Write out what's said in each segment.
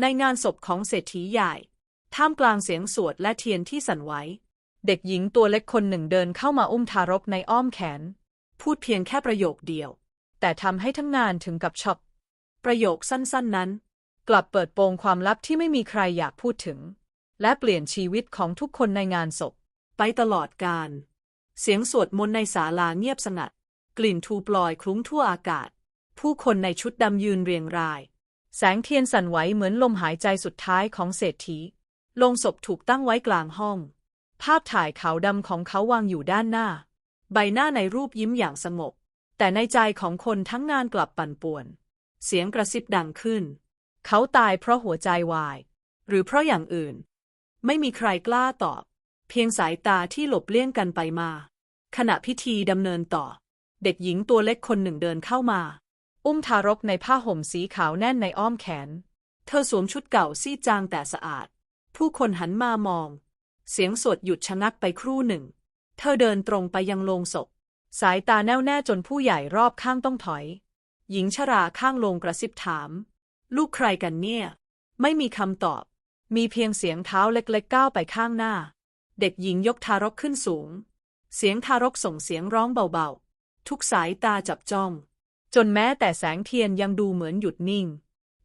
ในงานศพของเศรษฐีใหญ่ ท่ามกลางเสียงสวดและเทียนที่สั่นไหว เด็กหญิงตัวเล็กคนหนึ่งเดินเข้ามาอุ้มทารกในอ้อมแขน พูดเพียงแค่ประโยคเดียว แต่ทำให้ทั้งงานถึงกับช็อก ประโยคสั้นๆ นั้น กลับเปิดโปงความลับที่ไม่มีใครอยากพูดถึง และเปลี่ยนชีวิตของทุกคนในงานศพ ไปตลอดกาลเสียงสวดมนต์ในศาลาเงียบสงัด กลิ่นทูปลอยคลุ้งทั่วอากาศ ผู้คนในชุดดำยืนเรียงราย แสงเทียนสั่นไหวเหมือนลมหายใจสุดท้ายของเศรษฐี ลงศพถูกตั้งไว้กลางห้อง ภาพถ่ายขาวดำของเขาวางอยู่ด้านหน้า ใบหน้าในรูปยิ้มอย่างสงบ แต่ในใจของคนทั้งงานกลับปั่นป่วน เสียงกระซิบดังขึ้น เขาตายเพราะหัวใจวาย หรือเพราะอย่างอื่น ไม่มีใครกล้าตอบ เพียงสายตาที่หลบเลี่ยงกันไปมา ขณะพิธีดำเนินต่อ เด็กหญิงตัวเล็กคนหนึ่งเดินเข้ามา อุ้มทารกในผ้าห่มสีขาวแน่นในอ้อมแขน เธอสวมชุดเก่าซีดจางแต่สะอาด ผู้คนหันมามอง เสียงสวดหยุดชะงักไปครู่หนึ่ง เธอเดินตรงไปยังโลงศพ สายตาแน่วแน่จนผู้ใหญ่รอบข้างต้องถอย หญิงชราข้างโลงกระซิบถาม ลูกใครกันเนี่ย ไม่มีคำตอบ มีเพียงเสียงเท้าเล็กๆก้าวไปข้างหน้า เด็กหญิงยกทารกขึ้นสูง เสียงทารกส่งเสียงร้องเบาๆ ทุกสายตาจับจ้อง จนแม้แต่แสงเทียนยังดูเหมือนหยุดนิ่ง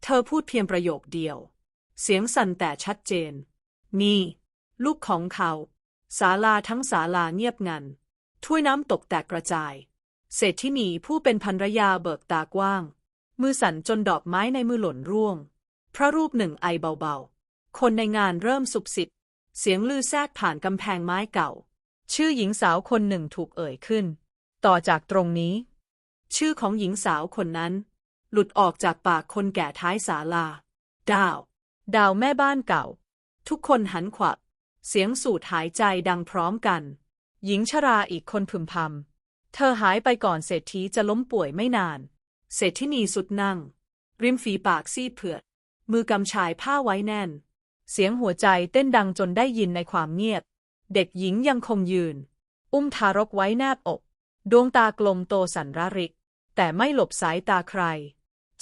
เธอพูดเพียงประโยคเดียว เสียงสั่นแต่ชัดเจน นี่ ลูกของเขา ศาลาทั้งศาลาเงียบงัน ถ้วยน้ำตกแตกกระจาย เศรษฐินีผู้เป็นภรรยาเบิกตากว้าง มือสั่นจนดอกไม้ในมือหล่นร่วง พระรูปหนึ่งไอเบาๆ คนในงานเริ่มสุบสิบ เสียงลือแทรกผ่านกำแพงไม้เก่า ชื่อหญิงสาวคนหนึ่งถูกเอ่ยขึ้น ต่อจากตรงนี้ ชื่อของหญิงสาวคนนั้น หลุดออกจากปากคนแก่ท้ายศาลา ดาว ดาวแม่บ้านเก่า ทุกคนหันขวับ เสียงสูดหายใจดังพร้อมกัน หญิงชราอีกคนพึมพำ เธอหายไปก่อนเศรษฐีจะล้มป่วยไม่นาน เศรษฐินีสุดนั่ง ริมฝีปากซีเผือด มือกำชายผ้าไว้แน่น เสียงหัวใจเต้นดังจนได้ยินในความเงียบ เด็กหญิงยังคงยืน อุ้มทารกไว้แนบอก ดวงตากลมโตสันระริก แต่ไม่หลบสายตาใคร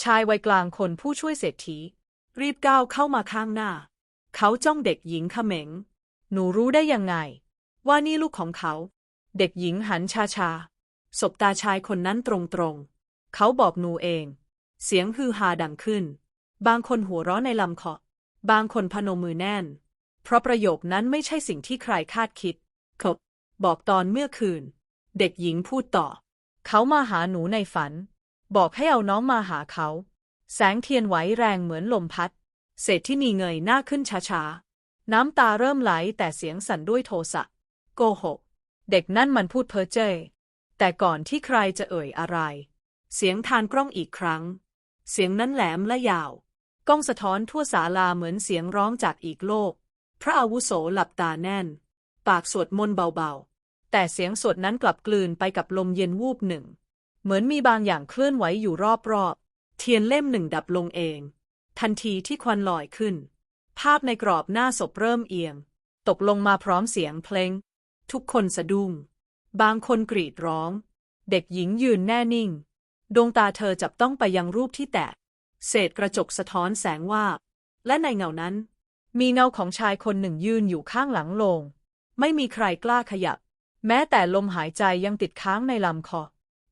ชายวัยกลางคนผู้ช่วยเศรษฐี รีบก้าวเข้ามาข้างหน้า เขาจ้องเด็กหญิงเขม็ง หนูรู้ได้ยังไง ว่านี่ลูกของเขา เด็กหญิงหันชาชาๆสบตาชายคนนั้นตรงๆ เขาบอกหนูเอง เสียงฮือฮาดังขึ้น บางคนหัวเราะในลำคอบางคนพนมมือแน่น เพราะประโยคนั้นไม่ใช่สิ่งที่ใครคาดคิดเขาบอกตอนเมื่อคืน เด็กหญิงพูดต่อ เขามาหาหนูในฝัน บอกให้เอาน้องมาหาเขา แสงเทียนไหวแรงเหมือนลมพัด เศรษฐินีเงยหน้าขึ้นช้าๆ น้ำตาเริ่มไหลแต่เสียงสั่นด้วยโทสะ โกหก เด็กนั่นมันพูดเพ้อเจ้อแต่ก่อนที่ใครจะเอ่ยอะไร เสียงทานกล้องอีกครั้ง เสียงนั้นแหลมและยาวก้องสะท้อนทั่วศาลาเหมือนเสียงร้องจากอีกโลก พระอาวุโสหลับตาแน่น ปากสวดมนต์เบาๆ แต่เสียงสวดนั้นกลับกลืนไปกับลมเย็นวูบหนึ่ง เหมือนมีบางอย่างเคลื่อนไหวอยู่รอบๆ เทียนเล่มหนึ่งดับลงเอง ทันทีที่ควันลอยขึ้น ภาพในกรอบหน้าศพเริ่มเอียง ตกลงมาพร้อมเสียงเพลง ทุกคนสะดุ้ง บางคนกรีดร้อง เด็กหญิงยืนแน่นิ่ง ดวงตาเธอจับต้องไปยังรูปที่แตก เศษกระจกสะท้อนแสงว่าและในเงานั้น มีเงาของชายคนหนึ่งยืนอยู่ข้างหลังโลง ไม่มีใครกล้าขยับ แม้แต่ลมหายใจยังติดค้างในลำคอ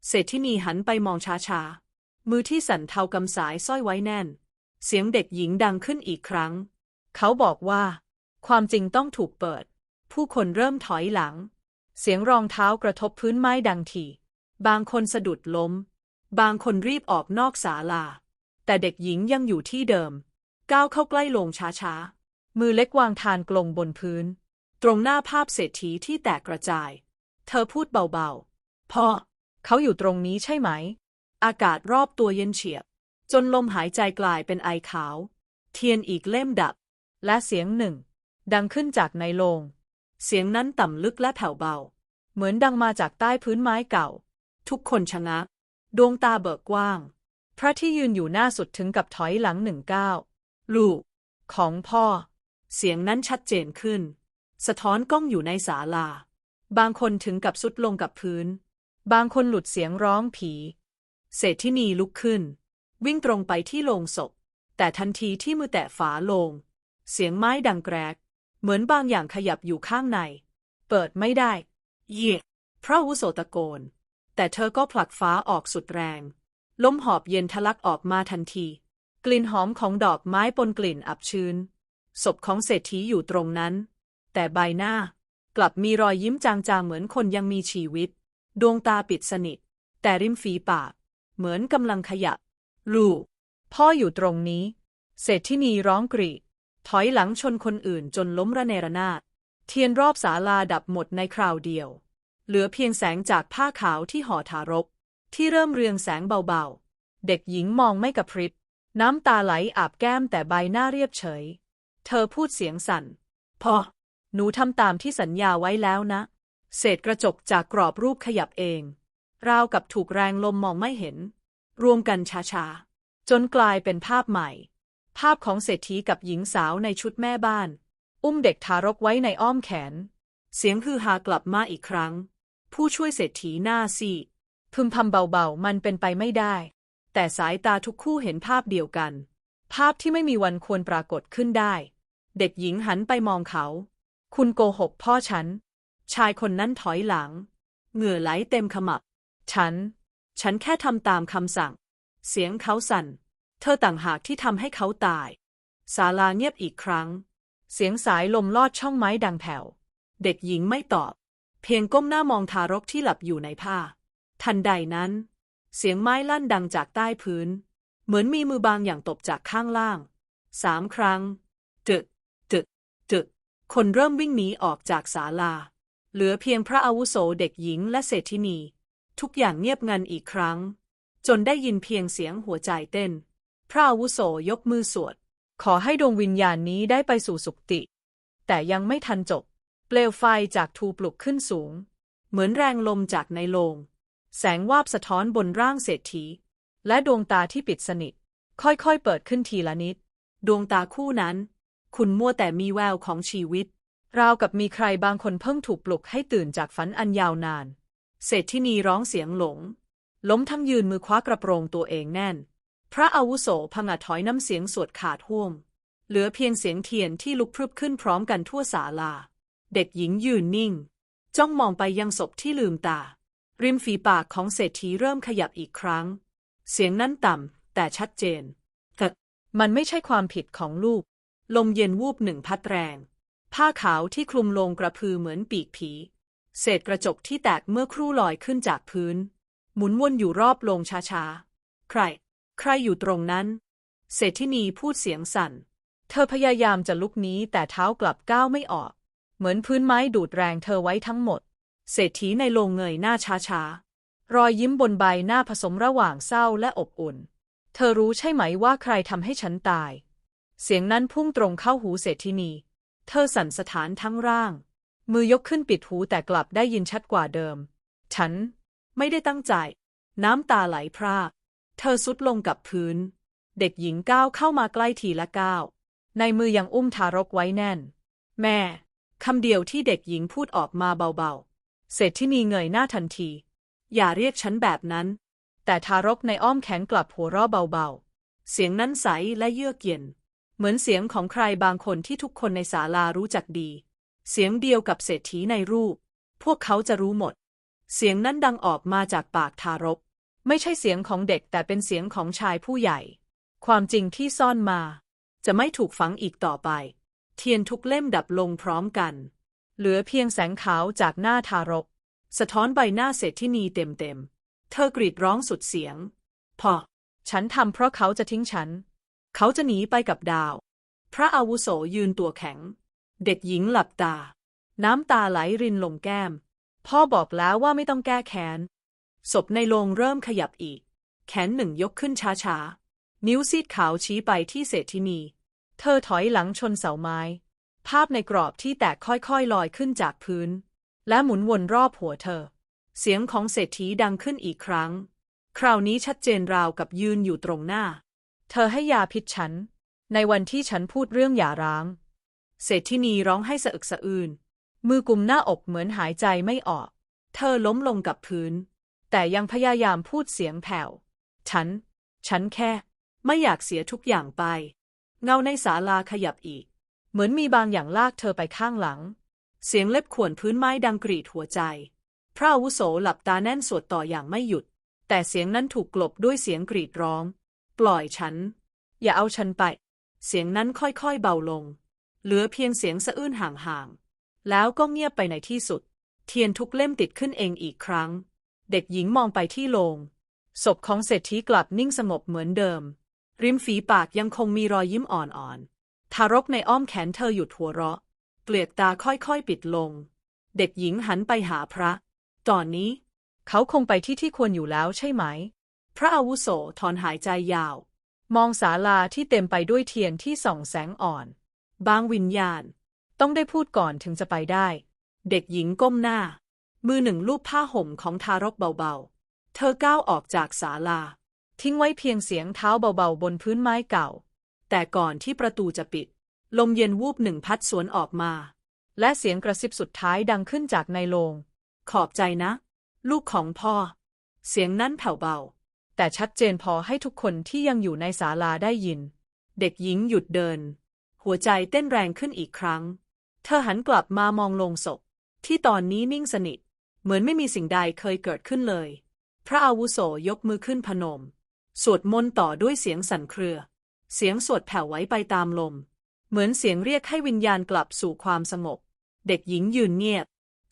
เศรษฐินีหันไปมองช้าๆ มือที่สั่นเทากำสายสร้อยไว้แน่น เสียงเด็กหญิงดังขึ้นอีกครั้ง เขาบอกว่า ความจริงต้องถูกเปิด ผู้คนเริ่มถอยหลัง เสียงรองเท้ากระทบพื้นไม้ดังที บางคนสะดุดล้ม บางคนรีบออกนอกศาลา แต่เด็กหญิงยังอยู่ที่เดิม ก้าวเข้าใกล้ลงช้าๆ มือเล็กวางทานกลงบนพื้น ตรงหน้าภาพเศรษฐีที่แตกกระจาย เธอพูดเบาๆ พ่อ เขาอยู่ตรงนี้ใช่ไหม อากาศรอบตัวเย็นเฉียบ จนลมหายใจกลายเป็นไอขาว เทียนอีกเล่มดับ และเสียงหนึ่ง ดังขึ้นจากในโลงเสียงนั้นต่ำลึกและแผ่วเบา เหมือนดังมาจากใต้พื้นไม้เก่า ทุกคนชะงัก ดวงตาเบิกกว้าง พระที่ยืนอยู่หน้าสุดถึงกับถอยหลังหนึ่งก้าว ลูก ของพ่อ เสียงนั้นชัดเจนขึ้น สะท้อนกล้องอยู่ในศาลา บางคนถึงกับสุดลงกับพื้น บางคนหลุดเสียงร้องผี เศรษฐินีลุกขึ้น วิ่งตรงไปที่โลงศพ แต่ทันทีที่มือแตะฝาโลง เสียงไม้ดังแกรก เหมือนบางอย่างขยับอยู่ข้างใน เปิดไม่ได้ เย่พระอาวุโสตะโกน แต่เธอก็ผลักฟ้าออกสุดแรง ลมหอบเย็นทะลักออกมาทันที กลิ่นหอมของดอกไม้ปนกลิ่นอับชื้น ศพของเศรษฐีอยู่ตรงนั้น แต่ใบหน้ากลับมีรอยยิ้มจางๆเหมือนคนยังมีชีวิต ดวงตาปิดสนิท แต่ริมฝีปาก เหมือนกำลังขยับ ลูก พ่ออยู่ตรงนี้ เศรษฐินีร้องกรีด ถอยหลังชนคนอื่นจนล้มระเนระนาด เทียนรอบศาลาดับหมดในคราวเดียว เหลือเพียงแสงจากผ้าขาวที่ห่อทารก ที่เริ่มเรืองแสงเบาๆ เด็กหญิงมองไม่กระพริบ น้ำตาไหลอาบแก้มแต่ใบหน้าเรียบเฉย เธอพูดเสียงสั่น พ่อ หนูทำตามที่สัญญาไว้แล้วนะ เศษกระจกจากกรอบรูปขยับเอง ราวกับถูกแรงลมมองไม่เห็น รวมกันช้าๆ จนกลายเป็นภาพใหม่ ภาพของเศรษฐีกับหญิงสาวในชุดแม่บ้าน อุ้มเด็กทารกไว้ในอ้อมแขน เสียงฮือฮากลับมาอีกครั้ง ผู้ช่วยเศรษฐีหน้าซีดพึมพำเบาๆ มันเป็นไปไม่ได้ แต่สายตาทุกคู่เห็นภาพเดียวกัน ภาพที่ไม่มีวันควรปรากฏขึ้นได้ เด็กหญิงหันไปมองเขา คุณโกหกพ่อฉัน ชายคนนั้นถอยหลัง เหงื่อไหลเต็มขมับ ฉัน ฉันแค่ทำตามคำสั่ง เสียงเขาสั่น เธอต่างหากที่ทำให้เขาตาย ศาลาเงียบอีกครั้ง เสียงสายลมลอดช่องไม้ดังแผ่ว เด็กหญิงไม่ตอบ เพียงก้มหน้ามองทารกที่หลับอยู่ในผ้า ทันใดนั้น เสียงไม้ลั่นดังจากใต้พื้น เหมือนมีมือบางอย่างตบจากข้างล่าง สามครั้งตึก คนเริ่มวิ่งหนีออกจากศาลา เหลือเพียงพระอาวุโสเด็กหญิงและเศรษฐินี ทุกอย่างเงียบงันอีกครั้ง จนได้ยินเพียงเสียงหัวใจเต้น พระอาวุโสยกมือสวด ขอให้ดวงวิญญาณนี้ได้ไปสู่สุคติ แต่ยังไม่ทันจบ เปลวไฟจากทูปลุกขึ้นสูง เหมือนแรงลมจากในโลง แสงวาบสะท้อนบนร่างเศรษฐี และดวงตาที่ปิดสนิท ค่อยๆเปิดขึ้นทีละนิด ดวงตาคู่นั้น คุณมัวแต่มีแววของชีวิต ราวกับมีใครบางคนเพิ่งถูกปลุกให้ตื่นจากฝันอันยาวนาน เศรษฐินีร้องเสียงหลง ล้มทั้งยืนมือคว้ากระโปรงตัวเองแน่น พระอาวุโสผงะถอยน้ำเสียงสวดขาดห่วง เหลือเพียงเสียงเทียนที่ลุกพรึบขึ้นพร้อมกันทั่วศาลา เด็กหญิงยืนนิ่ง จ้องมองไปยังศพที่ลืมตา ริมฝีปากของเศรษฐีเริ่มขยับอีกครั้ง เสียงนั้นต่ำแต่ชัดเจนแต่มันไม่ใช่ความผิดของลูก ลมเย็นวูบหนึ่งพัดแรง ผ้าขาวที่คลุมลงกระพือเหมือนปีกผี เศษกระจกที่แตกเมื่อครู่ลอยขึ้นจากพื้น หมุนวนอยู่รอบลงช้าๆ ใคร ใครอยู่ตรงนั้น เศรษฐินีพูดเสียงสั่น เธอพยายามจะลุกนี้แต่เท้ากลับก้าวไม่ออก เหมือนพื้นไม้ดูดแรงเธอไว้ทั้งหมด เศรษฐีในโรงเงยหน้าช้าๆ รอยยิ้มบนใบหน้าผสมระหว่างเศร้าและอบอุ่น เธอรู้ใช่ไหมว่าใครทำให้ฉันตาย เสียงนั้นพุ่งตรงเข้าหูเศรษฐินี เธอสั่นสะท้านทั้งร่าง มือยกขึ้นปิดหูแต่กลับได้ยินชัดกว่าเดิม ฉัน ไม่ได้ตั้งใจ น้ำตาไหลพรากเธอสุดลงกับพื้น เด็กหญิงก้าวเข้ามาใกล้ทีละก้าว ในมือยังอุ้มทารกไว้แน่น แม่ คำเดียวที่เด็กหญิงพูดออกมาเบาๆ เศรษฐินีเงยหน้าทันที อย่าเรียกฉันแบบนั้น แต่ทารกในอ้อมแขนกลับหัวเราะเบาๆ เสียงนั้นใสและเยือกเย็น เหมือนเสียงของใครบางคนที่ทุกคนในศาลารู้จักดี เสียงเดียวกับเศรษฐีในรูป พวกเขาจะรู้หมด เสียงนั้นดังออกมาจากปากทารก ไม่ใช่เสียงของเด็กแต่เป็นเสียงของชายผู้ใหญ่ ความจริงที่ซ่อนมา จะไม่ถูกฝังอีกต่อไป เทียนทุกเล่มดับลงพร้อมกัน เหลือเพียงแสงขาวจากหน้าทารก สะท้อนใบหน้าเศรษฐินีเต็มๆเธอกรีดร้องสุดเสียง พอ ฉันทำเพราะเขาจะทิ้งฉัน เขาจะหนีไปกับดาว พระอาวุโสยืนตัวแข็ง เด็กหญิงหลับตา น้ำตาไหลรินลงแก้ม พ่อบอกแล้วว่าไม่ต้องแก้แค้น ศพในโรงเริ่มขยับอีก แขนหนึ่งยกขึ้นช้าๆ นิ้วซีดขาวชี้ไปที่เศรษฐินี เธอถอยหลังชนเสาไม้ ภาพในกรอบที่แตกค่อยๆลอยขึ้นจากพื้น และหมุนวนรอบหัวเธอ เสียงของเศรษฐีดังขึ้นอีกครั้ง คราวนี้ชัดเจนราวกับยืนอยู่ตรงหน้า เธอให้ยาพิษฉัน ในวันที่ฉันพูดเรื่องหย่าร้าง เศรษฐินีร้องให้สะอึกสะอื้นมือกุมหน้าอกเหมือนหายใจไม่ออก เธอล้มลงกับพื้น แต่ยังพยายามพูดเสียงแผ่ว ฉัน ฉันแค่ ไม่อยากเสียทุกอย่างไป เงาในศาลาขยับอีก เหมือนมีบางอย่างลากเธอไปข้างหลัง เสียงเล็บข่วนพื้นไม้ดังกรีดหัวใจ พระอาวุโสหลับตาแน่นสวดต่ออย่างไม่หยุด แต่เสียงนั้นถูกกลบด้วยเสียงกรีดร้อง ปล่อยฉัน อย่าเอาฉันไป เสียงนั้นค่อยๆเบาลง เหลือเพียงเสียงสะอื้นห่างๆ แล้วก็เงียบไปในที่สุด เทียนทุกเล่มติดขึ้นเองอีกครั้ง เด็กหญิงมองไปที่โลง ศพของเศรษฐีกลับนิ่งสงบเหมือนเดิม ริมฝีปากยังคงมีรอยยิ้มอ่อนๆ ทารกในอ้อมแขนเธอหยุดหัวเราะเกลียดตาค่อยๆปิดลง เด็กหญิงหันไปหาพระ ตอนนี้ เขาคงไปที่ที่ควรอยู่แล้วใช่ไหม พระอาวุโสถอนหายใจยาว มองศาลาที่เต็มไปด้วยเทียนที่ส่องแสงอ่อน บางวิญญาณ ต้องได้พูดก่อนถึงจะไปได้ เด็กหญิงก้มหน้า มือหนึ่งลูบผ้าห่มของทารกเบาๆ เธอก้าวออกจากศาลา ทิ้งไว้เพียงเสียงเท้าเบาๆ บนพื้นไม้เก่า แต่ก่อนที่ประตูจะปิด ลมเย็นวูบหนึ่งพัดสวนออกมา และเสียงกระซิบสุดท้ายดังขึ้นจากในโลงขอบใจนะ ลูกของพ่อ เสียงนั้นแผ่วเบา แต่ชัดเจนพอให้ทุกคนที่ยังอยู่ในศาลาได้ยิน เด็กหญิงหยุดเดิน หัวใจเต้นแรงขึ้นอีกครั้ง เธอหันกลับมามองลงศพ ที่ตอนนี้นิ่งสนิท เหมือนไม่มีสิ่งใดเคยเกิดขึ้นเลย พระอาวุโสยกมือขึ้นพนม สวดมนต์ต่อด้วยเสียงสั่นเครือ เสียงสวดแผ่วไว้ไปตามลม เหมือนเสียงเรียกให้วิญญาณกลับสู่ความสงบ เด็กหญิงยืนเงียบ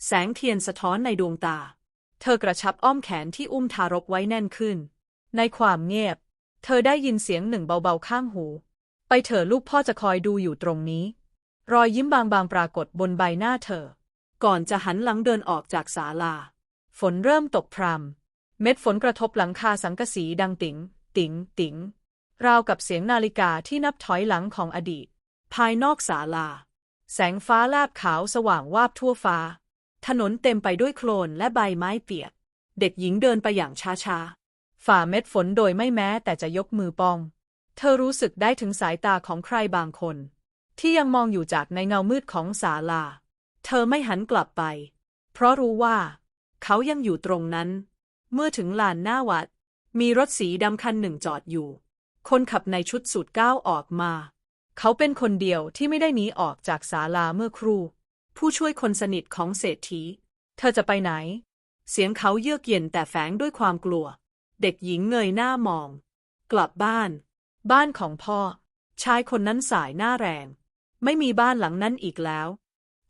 แสงเทียนสะท้อนในดวงตา เธอกระชับอ้อมแขนที่อุ้มทารกไว้แน่นขึ้น ในความเงียบ เธอได้ยินเสียงหนึ่งเบาๆข้างหู ไปเถอะลูกพ่อจะคอยดูอยู่ตรงนี้ รอยยิ้มบางๆปรากฏบนใบหน้าเธอ ก่อนจะหันหลังเดินออกจากศาลา ฝนเริ่มตกพรำเม็ดฝนกระทบหลังคาสังกะสีดังติ๋ง ติ๋ง ติ๋ง ราวกับเสียงนาฬิกาที่นับถอยหลังของอดีต ภายนอกศาลา แสงฟ้าแลบขาวสว่างวาบทั่วฟ้า ถนนเต็มไปด้วยโคลนและใบไม้เปียก เด็กหญิงเดินไปอย่างช้าๆ ฝ่าเม็ดฝนโดยไม่แม้แต่จะยกมือป้อง เธอรู้สึกได้ถึงสายตาของใครบางคน ที่ยังมองอยู่จากในเงามืดของศาลา เธอไม่หันกลับไป เพราะรู้ว่า เขายังอยู่ตรงนั้น เมื่อถึงลานหน้าวัด มีรถสีดำคันหนึ่งจอดอยู่ คนขับในชุดสูทก้าวออกมา เขาเป็นคนเดียวที่ไม่ได้หนีออกจากศาลาเมื่อครู่ ผู้ช่วยคนสนิทของเศรษฐี เธอจะไปไหน เสียงเขาเยือกเย็นแต่แฝงด้วยความกลัว เด็กหญิงเงยหน้ามอง กลับบ้าน บ้านของพ่อ ชายคนนั้นสายหน้าแรง ไม่มีบ้านหลังนั้นอีกแล้ว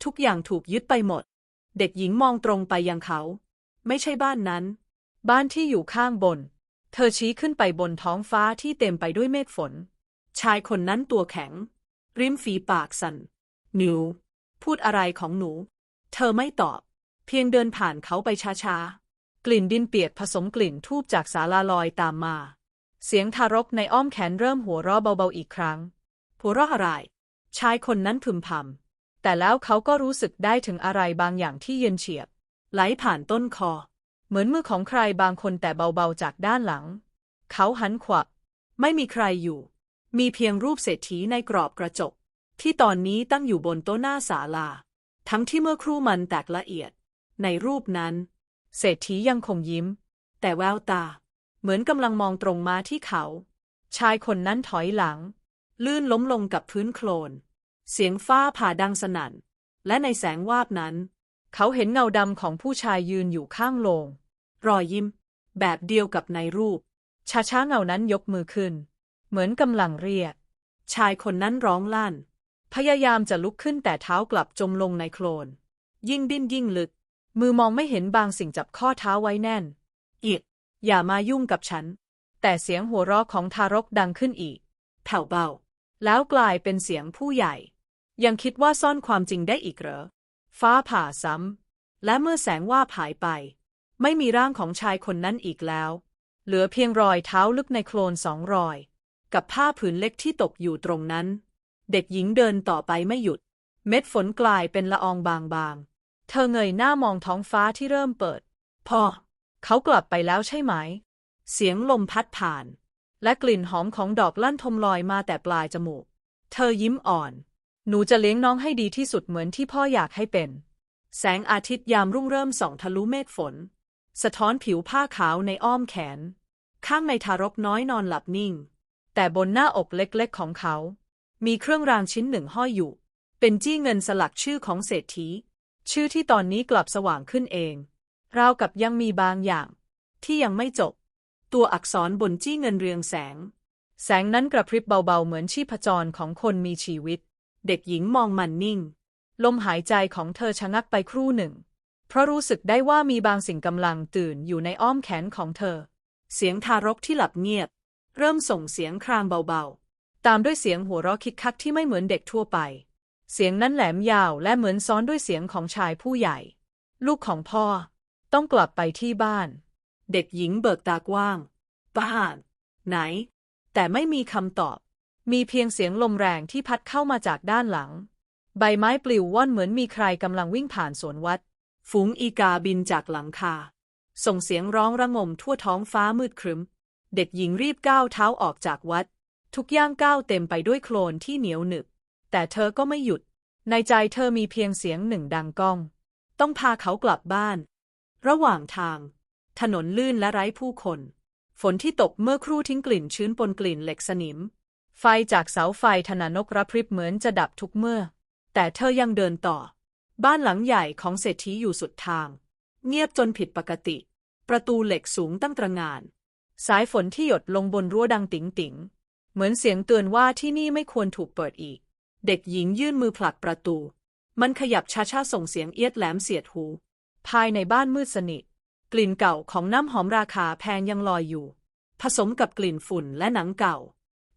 ทุกอย่างถูกยึดไปหมด เด็กหญิงมองตรงไปยังเขา ไม่ใช่บ้านนั้น บ้านที่อยู่ข้างบน เธอชี้ขึ้นไปบนท้องฟ้าที่เต็มไปด้วยเมฆฝน ชายคนนั้นตัวแข็ง ริมฝีปากสั่นหนูพูดอะไรของหนู เธอไม่ตอบ เพียงเดินผ่านเขาไปช้าๆ กลิ่นดินเปียกผสมกลิ่นทูบจากศาลาลอยตามมา เสียงทารกในอ้อมแขนเริ่มหัวเราะเบาๆอีกครั้ง หัวเราะอะไร ชายคนนั้นพึมพำ แต่แล้วเขาก็รู้สึกได้ถึงอะไรบางอย่างที่เย็นเฉียบ ไหลผ่านต้นคอ เหมือนมือของใครบางคนแต่เบาๆจากด้านหลัง เขาหันขวับ ไม่มีใครอยู่ มีเพียงรูปเศรษฐีในกรอบกระจก ที่ตอนนี้ตั้งอยู่บนโต๊ะหน้าศาลา ทั้งที่เมื่อครู่มันแตกละเอียด ในรูปนั้น เศรษฐียังคงยิ้ม แต่แววตา เหมือนกำลังมองตรงมาที่เขา ชายคนนั้นถอยหลัง ลื่นล้มลงกับพื้นโคลน เสียงฟ้าผ่าดังสนั่น และในแสงวาบนั้น เขาเห็นเงาดำของผู้ชายยืนอยู่ข้างโลง รอยยิ้ม แบบเดียวกับในรูป ช้าช้าๆเงานั้นยกมือขึ้น เหมือนกำลังเรียก ชายคนนั้นร้องลั่น พยายามจะลุกขึ้นแต่เท้ากลับจมลงในโคลน ยิ่งดิ้นยิ่งลึก มือมองไม่เห็นบางสิ่งจับข้อเท้าไว้แน่น อีก อย่ามายุ่งกับฉัน แต่เสียงหัวเราะของทารกดังขึ้นอีก แผ่วเบา แล้วกลายเป็นเสียงผู้ใหญ่ ยังคิดว่าซ่อนความจริงได้อีกเหรอ ฟ้าผ่าซ้ำ และเมื่อแสงว่าบหายไป ไม่มีร่างของชายคนนั้นอีกแล้ว เหลือเพียงรอยเท้าลึกในโคลนสองรอย กับผ้าผืนเล็กที่ตกอยู่ตรงนั้น เด็กหญิงเดินต่อไปไม่หยุด เม็ดฝนกลายเป็นละอองบางๆ เธอเงยหน้ามองท้องฟ้าที่เริ่มเปิด พ่อ เขากลับไปแล้วใช่ไหม เสียงลมพัดผ่าน และกลิ่นหอมของดอกลั่นทมลอยมาแต่ปลายจมูก เธอยิ้มอ่อน หนูจะเลี้ยงน้องให้ดีที่สุดเหมือนที่พ่ออยากให้เป็น แสงอาทิตย์ยามรุ่งเริ่มส่องทะลุเมฆฝน สะท้อนผิวผ้าขาวในอ้อมแขน ข้างในทารกน้อยนอนหลับนิ่ง แต่บนหน้าอกเล็กๆของเขา มีเครื่องรางชิ้นหนึ่งห้อยอยู่ เป็นจี้เงินสลักชื่อของเศรษฐี ชื่อที่ตอนนี้กลับสว่างขึ้นเอง ราวกับยังมีบางอย่าง ที่ยังไม่จบ ตัวอักษรบนจี้เงินเรืองแสง แสงนั้นกระพริบเบาๆเหมือนชีพจรของคนมีชีวิต เด็กหญิงมองมันนิ่ง ลมหายใจของเธอชะงักไปครู่หนึ่ง เพราะรู้สึกได้ว่ามีบางสิ่งกำลังตื่นอยู่ในอ้อมแขนของเธอ เสียงทารกที่หลับเงียบ เริ่มส่งเสียงครางเบาๆ ตามด้วยเสียงหัวเราะคิกคักที่ไม่เหมือนเด็กทั่วไป เสียงนั้นแหลมยาวและเหมือนซ้อนด้วยเสียงของชายผู้ใหญ่ ลูกของพ่อ ต้องกลับไปที่บ้าน เด็กหญิงเบิกตากว้าง บ้าน ไหน แต่ไม่มีคำตอบ มีเพียงเสียงลมแรงที่พัดเข้ามาจากด้านหลัง ใบไม้ปลิวว่อนเหมือนมีใครกำลังวิ่งผ่านสวนวัด ฝูงอีกาบินจากหลังคา ส่งเสียงร้องระงมทั่วท้องฟ้ามืดครึ้ม เด็กหญิงรีบก้าวเท้าออกจากวัด ทุกย่างก้าวเต็มไปด้วยโคลนที่เหนียวหนึบ แต่เธอก็ไม่หยุด ในใจเธอมีเพียงเสียงหนึ่งดังก้อง ต้องพาเขากลับบ้าน ระหว่างทาง ถนนลื่นและไร้ผู้คน ฝนที่ตกเมื่อครู่ทิ้งกลิ่นชื้นปนกลิ่นเหล็กสนิม ไฟจากเสาไฟธนานกระพริบเหมือนจะดับทุกเมื่อ แต่เธอยังเดินต่อ บ้านหลังใหญ่ของเศรษฐีอยู่สุดทาง เงียบจนผิดปกติ ประตูเหล็กสูงตั้งตระงาน สายฝนที่หยดลงบนรั้วดังติ๋งติ๋งเหมือนเสียงเตือนว่าที่นี่ไม่ควรถูกเปิดอีก เด็กหญิงยื่นมือผลักประตู มันขยับช้าๆส่งเสียงเอียดแหลมเสียดหู ภายในบ้านมืดสนิท กลิ่นเก่าของน้ำหอมราคาแพงยังลอยอยู่ ผสมกับกลิ่นฝุ่นและหนังเก่า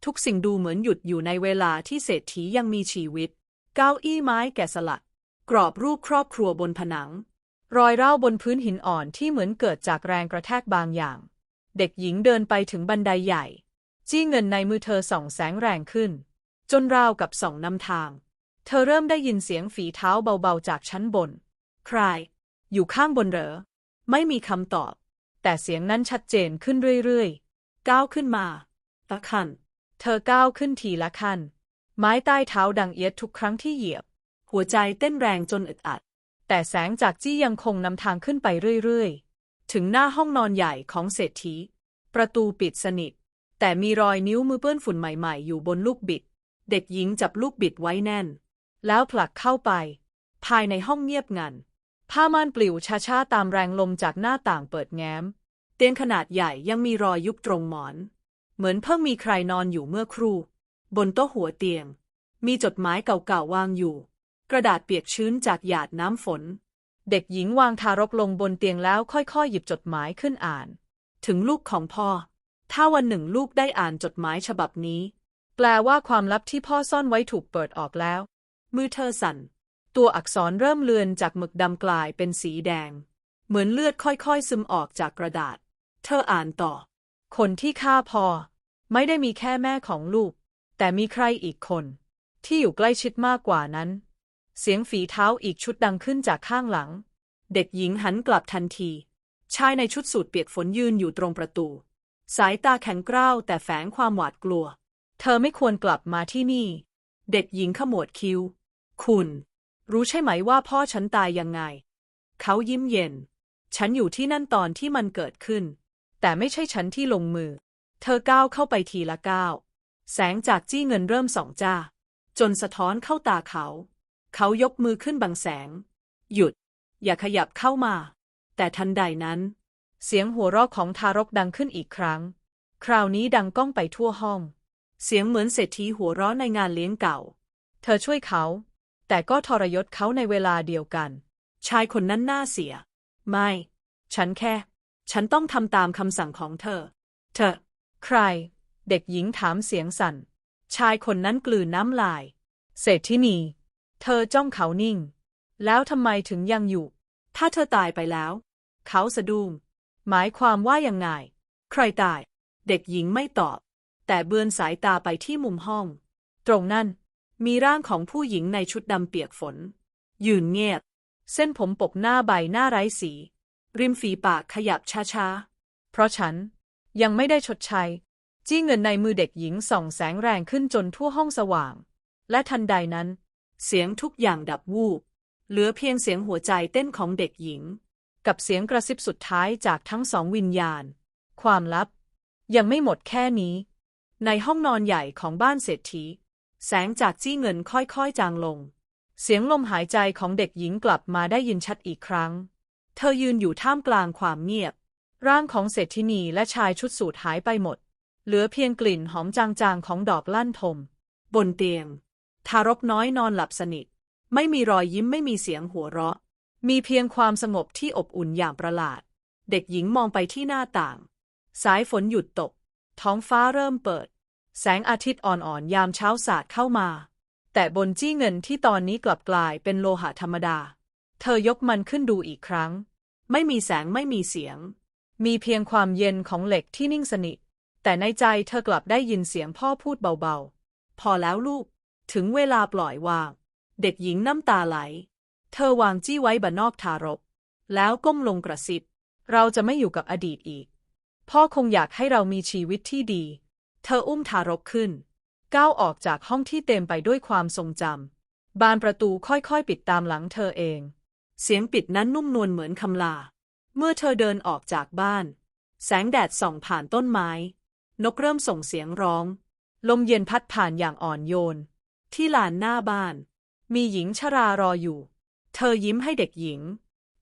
ทุกสิ่งดูเหมือนหยุดอยู่ในเวลาที่เศรษฐียังมีชีวิต เก้าอี้ไม้แกะสลัก กรอบรูปครอบครัวบนผนัง รอยเร้าบนพื้นหินอ่อนที่เหมือนเกิดจากแรงกระแทกบางอย่าง เด็กหญิงเดินไปถึงบันไดใหญ่ จี้เงินในมือเธอส่องแสงแรงขึ้น จนราวกับส่องนำทาง เธอเริ่มได้ยินเสียงฝีเท้าเบาๆจากชั้นบน ใคร อยู่ข้างบนเหรอ ไม่มีคำตอบ แต่เสียงนั้นชัดเจนขึ้นเรื่อยๆ ก้าวขึ้นมา ตะคัน เธอก้าวขึ้นทีละขั้น ไม้ใต้เท้าดังเอียดทุกครั้งที่เหยียบ หัวใจเต้นแรงจนอึดอัด แต่แสงจากจี้ยังคงนำทางขึ้นไปเรื่อยๆ ถึงหน้าห้องนอนใหญ่ของเศรษฐี ประตูปิดสนิท แต่มีรอยนิ้วมือเปื้อนฝุ่นใหม่ๆ อยู่บนลูกบิด เด็กหญิงจับลูกบิดไว้แน่น แล้วผลักเข้าไป ภายในห้องเงียบงัน ผ้าม่านปลิวช้าๆตามแรงลมจากหน้าต่างเปิดแง้ม เตียงขนาดใหญ่ยังมีรอยยุบตรงหมอน เหมือนเพิ่งมีใครนอนอยู่เมื่อครู่ บนโต๊ะหัวเตียง มีจดหมายเก่าๆวางอยู่ กระดาษเปียกชื้นจากหยาดน้ำฝน เด็กหญิงวางทารกลงบนเตียงแล้วค่อยๆ หยิบจดหมายขึ้นอ่าน ถึงลูกของพ่อ ถ้าวันหนึ่งลูกได้อ่านจดหมายฉบับนี้ แปลว่าความลับที่พ่อซ่อนไว้ถูกเปิดออกแล้ว มือเธอสั่น ตัวอักษรเริ่มเลือนจากหมึกดำกลายเป็นสีแดง เหมือนเลือดค่อยๆ ซึมออกจากกระดาษ เธออ่านต่อ คนที่ฆ่าพ่อ ไม่ได้มีแค่แม่ของลูก แต่มีใครอีกคน ที่อยู่ใกล้ชิดมากกว่านั้น เสียงฝีเท้าอีกชุดดังขึ้นจากข้างหลัง เด็กหญิงหันกลับทันที ชายในชุดสูทเปียกฝนยืนอยู่ตรงประตู สายตาแข็งกร้าวแต่แฝงความหวาดกลัว เธอไม่ควรกลับมาที่นี่ เด็กหญิงขมวดคิ้ว คุณ รู้ใช่ไหมว่าพ่อฉันตายยังไง เขายิ้มเย็น ฉันอยู่ที่นั่นตอนที่มันเกิดขึ้น แต่ไม่ใช่ฉันที่ลงมือ เธอก้าวเข้าไปทีละก้าว แสงจากจี้เงินเริ่มส่องจ้า จนสะท้อนเข้าตาเขา เขายกมือขึ้นบังแสง หยุด อย่าขยับเข้ามา แต่ทันใดนั้น เสียงหัวเราะของทารกดังขึ้นอีกครั้ง คราวนี้ดังก้องไปทั่วห้อง เสียงเหมือนเศรษฐีหัวเราะในงานเลี้ยงเก่า เธอช่วยเขา แต่ก็ทรยศเขาในเวลาเดียวกัน ชายคนนั้นน่าเสีย ไม่ ฉันแค่ ฉันต้องทำตามคำสั่งของเธอ เธอ ใคร เด็กหญิงถามเสียงสั่น ชายคนนั้นกลืนน้ำลาย เศรษฐินี เธอจ้องเขานิ่ง แล้วทำไมถึงยังอยู่ ถ้าเธอตายไปแล้ว เขาสะดุ้งหมายความว่ายังไง ใครตาย เด็กหญิงไม่ตอบ แต่เบือนสายตาไปที่มุมห้อง ตรงนั้น มีร่างของผู้หญิงในชุดดำเปียกฝน ยืนเงียบ เส้นผมปกหน้าใบหน้าไร้สี ริมฝีปากขยับช้าๆ เพราะฉันยังไม่ได้ชดใช้จี้เงินในมือเด็กหญิงส่องแสงแรงขึ้นจนทั่วห้องสว่าง และทันใดนั้น เสียงทุกอย่างดับวูบ เหลือเพียงเสียงหัวใจเต้นของเด็กหญิง กับเสียงกระซิบสุดท้ายจากทั้งสองวิญญาณ ความลับ ยังไม่หมดแค่นี้ ในห้องนอนใหญ่ของบ้านเศรษฐี แสงจากจี้เงินค่อยๆจางลง เสียงลมหายใจของเด็กหญิงกลับมาได้ยินชัดอีกครั้ง เธอยืนอยู่ท่ามกลางความเงียบ ร่างของเศรษฐินีและชายชุดสูทหายไปหมด เหลือเพียงกลิ่นหอมจางๆของดอกลั่นทม บนเตียง ทารกน้อยนอนหลับสนิท ไม่มีรอยยิ้มไม่มีเสียงหัวเราะ มีเพียงความสงบที่อบอุ่นอย่างประหลาด เด็กหญิงมองไปที่หน้าต่าง สายฝนหยุดตก ท้องฟ้าเริ่มเปิด แสงอาทิตย์อ่อนๆยามเช้าสาดเข้ามา แต่บนจี้เงินที่ตอนนี้กลับกลายเป็นโลหะธรรมดา เธอยกมันขึ้นดูอีกครั้ง ไม่มีแสงไม่มีเสียง มีเพียงความเย็นของเหล็กที่นิ่งสนิท แต่ในใจเธอกลับได้ยินเสียงพ่อพูดเบาๆ พอแล้วลูก ถึงเวลาปล่อยวาง เด็กหญิงน้ำตาไหล เธอวางจี้ไว้บนนอกทารก แล้วก้มลงกระซิบ เราจะไม่อยู่กับอดีตอีก พ่อคงอยากให้เรามีชีวิตที่ดี เธออุ้มทารกขึ้น ก้าวออกจากห้องที่เต็มไปด้วยความทรงจำ บานประตูค่อยๆ ปิดตามหลังเธอเอง เสียงปิดนั้นนุ่มนวลเหมือนคำลา เมื่อเธอเดินออกจากบ้าน แสงแดดส่องผ่านต้นไม้ นกเริ่มส่งเสียงร้อง ลมเย็นพัดผ่านอย่างอ่อนโยน ที่ลานหน้าบ้าน มีหญิงชรารออยู่ เธอยิ้มให้เด็กหญิง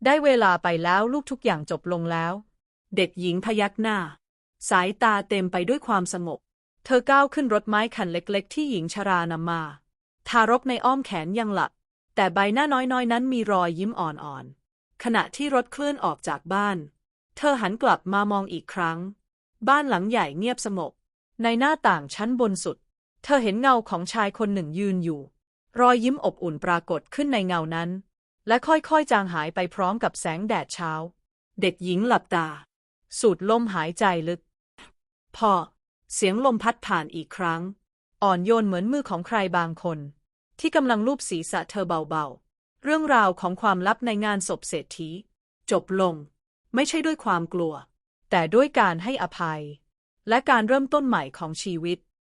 ได้เวลาไปแล้วลูกทุกอย่างจบลงแล้ว เด็กหญิงพยักหน้า สายตาเต็มไปด้วยความสงบ เธอก้าวขึ้นรถไม้คันเล็กๆ ที่หญิงชรานำมา ทารกในอ้อมแขนยังหลับ แต่ใบหน้าน้อยๆ นั้นมีรอยยิ้มอ่อนๆ ขณะที่รถเคลื่อนออกจากบ้าน เธอหันกลับมามองอีกครั้ง บ้านหลังใหญ่เงียบสงบ ในหน้าต่างชั้นบนสุด เธอเห็นเงาของชายคนหนึ่งยืนอยู่ รอยยิ้มอบอุ่นปรากฏขึ้นในเงานั้น และค่อยๆ จางหายไปพร้อมกับแสงแดดเช้า เด็กหญิงหลับตา สูดลมหายใจลึกพอ เสียงลมพัดผ่านอีกครั้ง อ่อนโยนเหมือนมือของใครบางคน ที่กำลังลูบศีรษะเธอเบาๆ เรื่องราวของความลับในงานศพเศรษฐี จบลง ไม่ใช่ด้วยความกลัว แต่ด้วยการให้อภัย และการเริ่มต้นใหม่ของชีวิต